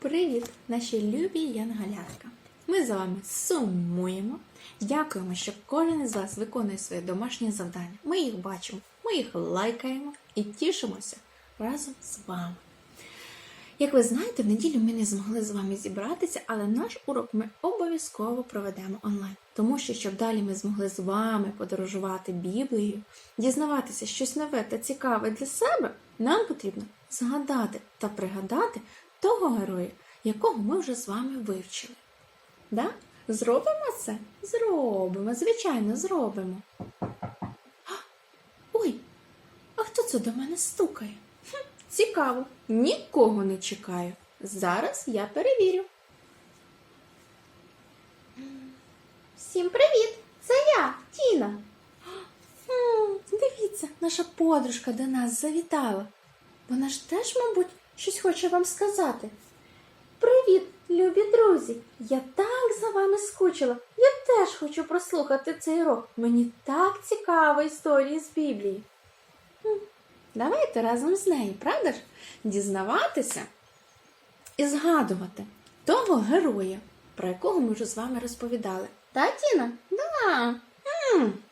Привіт, наші любі янголятка! Ми з вами сумуємо. Дякуємо, що кожен із вас виконує своє домашнє завдання. Ми їх бачимо, ми їх лайкаємо і тішимося разом з вами. Як ви знаєте, в неділю ми не змогли з вами зібратися, але наш урок ми обов'язково проведемо онлайн. Тому що, щоб далі ми змогли з вами подорожувати Біблією, дізнаватися щось нове та цікаве для себе, нам потрібно згадати та пригадати того героя, якого ми вже з вами вивчили. Да? Зробимо це? Зробимо, звичайно, зробимо. Ой, а хто це до мене стукає? Хм, цікаво, нікого не чекаю. Зараз я перевірю. Всім привіт! Це я, Тіна. М, Дивіться, наша подружка до нас завітала. Вона ж теж, мабуть, щось хоче вам сказати. Привіт, любі друзі! Я так за вами скучила. Я теж хочу прослухати цей урок. Мені так цікаво історії з Біблії. Давайте разом з нею, правда ж? Дізнаватися і згадувати того героя, про якого ми вже з вами розповідали. Та, Тіна? Да.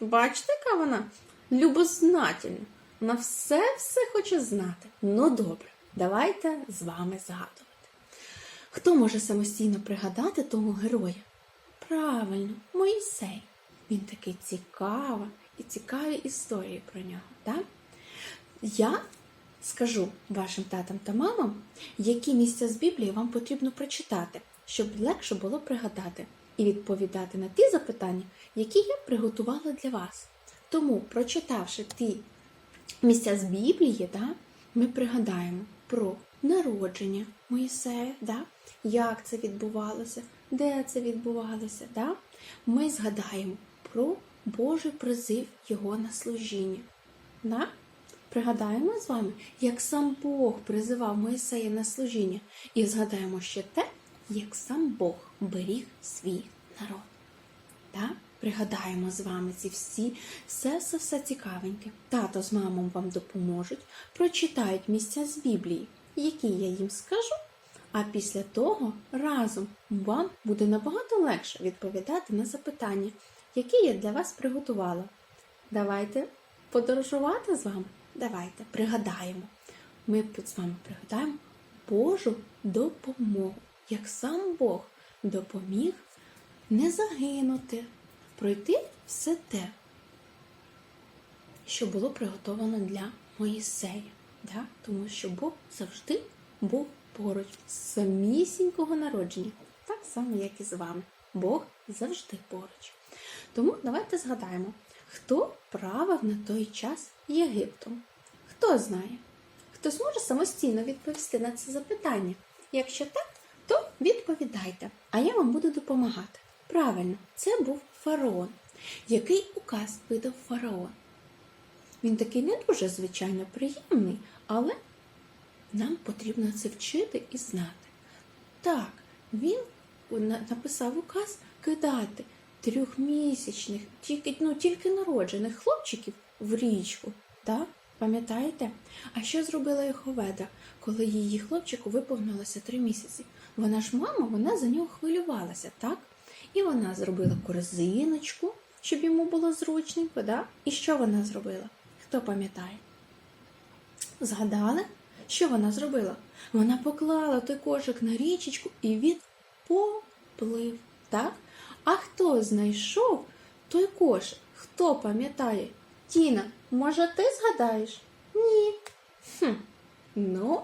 Бачите, яка вона любознательна. Вона все-все хоче знати. Ну добре, давайте з вами згадувати. Хто може самостійно пригадати того героя? Правильно, Моїсей. Він такий цікава і цікаві історії про нього. Так? Я скажу вашим татам та мамам, які місця з Біблії вам потрібно прочитати, щоб легше було пригадати і відповідати на ті запитання, які я приготувала для вас. Тому, прочитавши ті місця з Біблії, да, ми пригадаємо про народження Моїсея, да, як це відбувалося, де це відбувалося. Да? Ми згадаємо про Божий призив Його на служіння. Да? Пригадаємо з вами, як сам Бог призивав Моїсея на служіння, і згадаємо ще те, як сам Бог беріг свій народ. Так? Пригадаємо з вами ці всі, все все все цікавеньке. Тато з мамом вам допоможуть, прочитають місця з Біблії, які я їм скажу, а після того разом вам буде набагато легше відповідати на запитання, які я для вас приготувала. Давайте подорожувати з вами. Давайте пригадаємо. Ми з вами пригадаємо Божу допомогу, як сам Бог допоміг не загинути, пройти все те, що було приготовано для Моїсея. Да? Тому що Бог завжди був поруч з самісінького народження, так само, як і з вами. Бог завжди поруч. Тому давайте згадаємо, хто правив на той час Єгиптом. Хто знає? Хто зможе самостійно відповісти на це запитання? Якщо так, то відповідайте, а я вам буду допомагати. Правильно, це був фараон. Який указ видав фараон? Він такий не дуже, звичайно, приємний, але нам потрібно це вчити і знати. Так, він написав указ кидати трьохмісячних, тільки, ну, тільки народжених хлопчиків в річку. Так? Пам'ятаєте? А що зробила Єховеда, коли її хлопчику виповнилося три місяці? Вона ж мама, вона за нього хвилювалася, так? І вона зробила корзиночку, щоб йому було зручненько, да? І що вона зробила? Хто пам'ятає? Згадали? Що вона зробила? Вона поклала той кошик на річечку і він поплив, так? А хто знайшов той кошик? Хто пам'ятає? Тіна, може, ти згадаєш? Ні. Хм. Ну,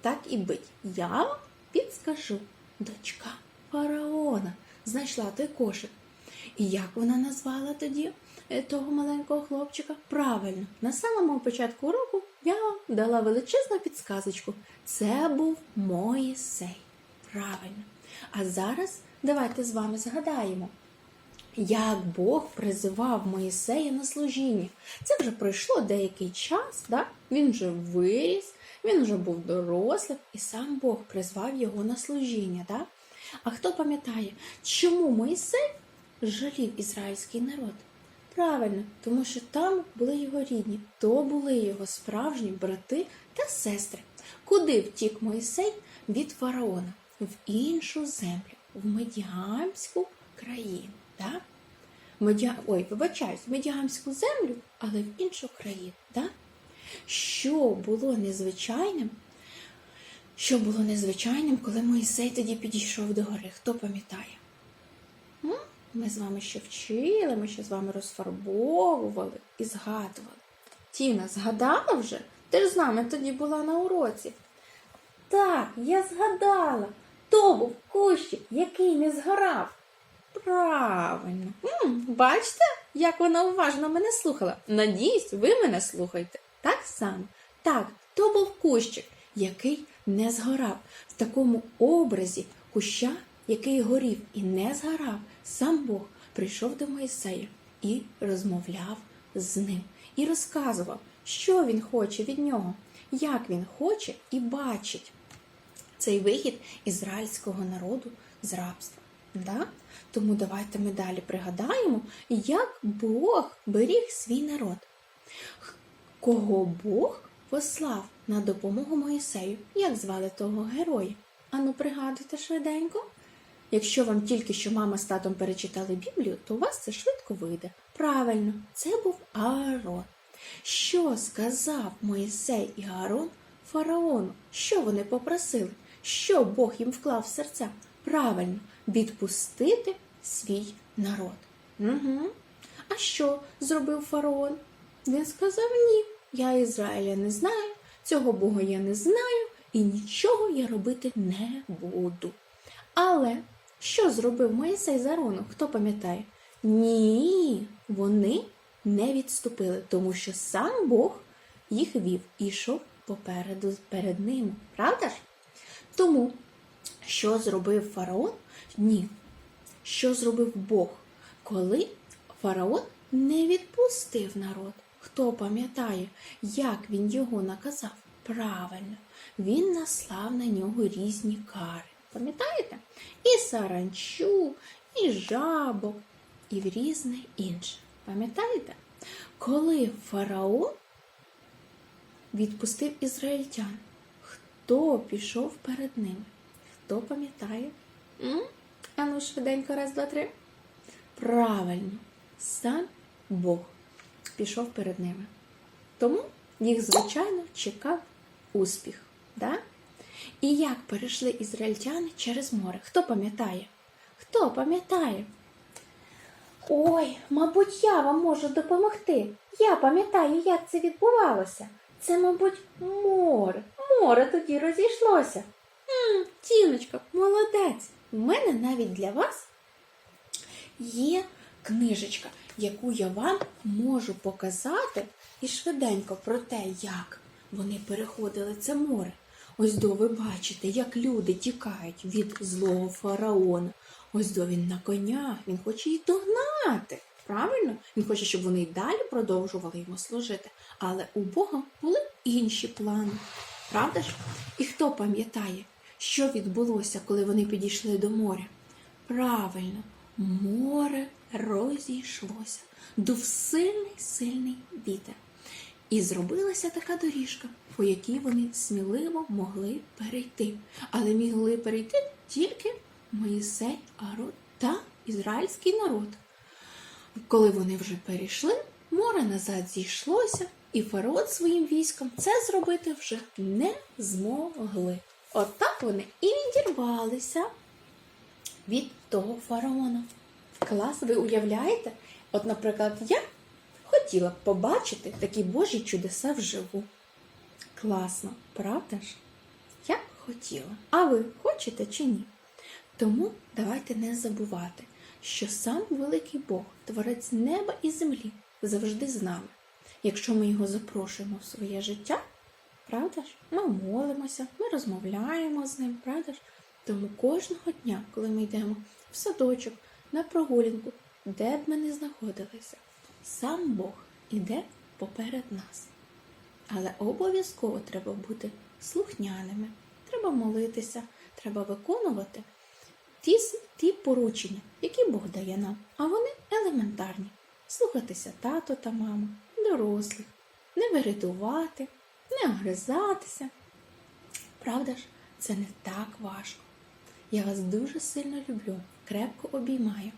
так і бить. Я підскажу. Дочка фараона знайшла той кошик. І як вона назвала тоді е, того маленького хлопчика? Правильно, на самому початку уроку я дала величезну підсказочку. Це був Моїсей. Правильно. А зараз давайте з вами згадаємо, як Бог призивав Моїсея на служіння. Це вже пройшло деякий час, да? він вже виріс, він вже був дорослим, і сам Бог призвав його на служіння. Да? А хто пам'ятає, чому Моїсей жалів ізраїльський народ? Правильно, тому що там були його рідні, то були його справжні брати та сестри. Куди втік Моїсей від фараона в іншу землю, в Медіамську країну. Так? Медіа... Ой, вибачаюсь, в Медіамську землю, але в іншу країну. Так? Що було незвичайним? Що було незвичайним, коли Моїсей тоді підійшов до гори? Хто пам'ятає? Ми з вами ще вчили, ми ще з вами розфарбовували і згадували. Тіна, згадала вже? Ти ж з нами тоді була на уроці. Так, я згадала. То був кущик, який не згорав. Правильно. М, бачите, як вона уважно мене слухала. Надіюсь, ви мене слухаєте. Так само. Так, то був кущик, який не згорав. В такому образі куща, який горів і не згорав, сам Бог прийшов до Моїсея і розмовляв з ним, і розказував, що він хоче від нього, як він хоче і бачить цей вихід ізраїльського народу з рабства. Да? Тому давайте ми далі пригадаємо, як Бог беріг свій народ. Кого Бог послав на допомогу Моїсею? Як звали того героя? Ану, пригадуйте швиденько. Якщо вам тільки що мама з татом перечитали Біблію, то у вас це швидко вийде. Правильно, це був Аарон. Що сказав Моїсей і Аарон фараону? Що вони попросили? Що Бог їм вклав в серця? Правильно, відпустити свій народ. Угу. А що зробив фараон? Він сказав ні. Я Ізраїля не знаю, цього Бога я не знаю і нічого я робити не буду. Але що зробив Моїсей з Ароном? Хто пам'ятає? Ні, вони не відступили, тому що сам Бог їх вів і йшов попереду перед ними. Правда ж? Тому, що зробив фараон? Ні. Що зробив Бог, коли фараон не відпустив народ? Хто пам'ятає, як він його наказав? Правильно, він наслав на нього різні кари. Пам'ятаєте? І саранчу, і жабок, і в різне інше. Пам'ятаєте? Коли фараон відпустив ізраїльтян, хто пішов перед ними? Хто пам'ятає? М? А ну швиденько, раз, два, три. Правильно, сам Бог пішов перед ними. Тому їх, звичайно, чекав успіх. Да? І як перейшли ізраїльтяни через море? Хто пам'ятає? Хто пам'ятає? Ой, мабуть, я вам можу допомогти. Я пам'ятаю, як це відбувалося. Це, мабуть, море. Море тоді розійшлося. Тіночка, молодець. У мене навіть для вас є книжечка, яку я вам можу показати і швиденько про те, як вони переходили це море. Ось до ви бачите, як люди тікають від злого фараона. Ось до він на конях, він хоче їх догнати. Правильно? Він хоче, щоб вони й далі продовжували йому служити. Але у Бога були інші плани. Правда ж? І хто пам'ятає, що відбулося, коли вони підійшли до моря? Правильно, море розійшлося, дув сильний сильний вітер. І зробилася така доріжка, по якій вони сміливо могли перейти. Але могли перейти тільки Моїсей, Арон та ізраїльський народ. Коли вони вже перейшли, море назад зійшлося, і фараон своїм військом це зробити вже не змогли. Отак вони і відірвалися від того фараона. Клас, ви уявляєте? От, наприклад, я хотіла б побачити такі Божі чудеса вживу. Класно, правда ж? Я б хотіла. А ви хочете чи ні? Тому давайте не забувати, що сам великий Бог, творець неба і землі, завжди з нами. Якщо ми його запрошуємо в своє життя, правда ж? Ми молимося, ми розмовляємо з ним, правда ж? Тому кожного дня, коли ми йдемо в садочок, на прогулянку, де б ми не знаходилися, сам Бог іде поперед нас. Але обов'язково треба бути слухняними, треба молитися, треба виконувати ті, ті поручення, які Бог дає нам, а вони елементарні. Слухатися тато та маму, дорослих, не виридувати, не огризатися. Правда ж, це не так важко. Я вас дуже сильно люблю, крепко обіймаю.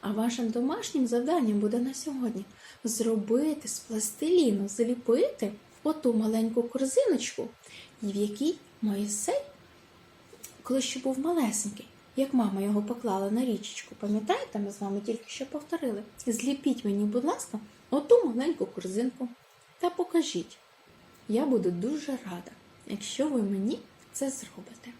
А вашим домашнім завданням буде на сьогодні зробити з пластиліну, зліпити оту маленьку корзиночку, в якій Моїсей, коли ще був малесенький, як мама його поклала на річечку, пам'ятаєте, ми з вами тільки що повторили. Зліпіть мені, будь ласка, оту маленьку корзинку та покажіть. Я буду дуже рада, якщо ви мені це зробите.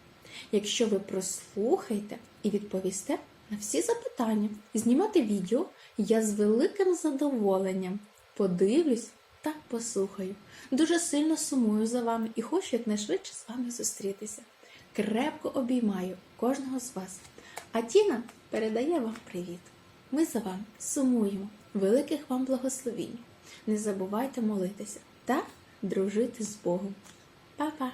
Якщо ви прослухаєте і відповісте на всі запитання, знімати відео, я з великим задоволенням подивлюсь та послухаю. Дуже сильно сумую за вами і хочу якнайшвидше з вами зустрітися. Крепко обіймаю кожного з вас. А Тіна передає вам привіт. Ми за вами сумуємо. Великих вам благословінь. Не забувайте молитися та дружити з Богом. Па-па!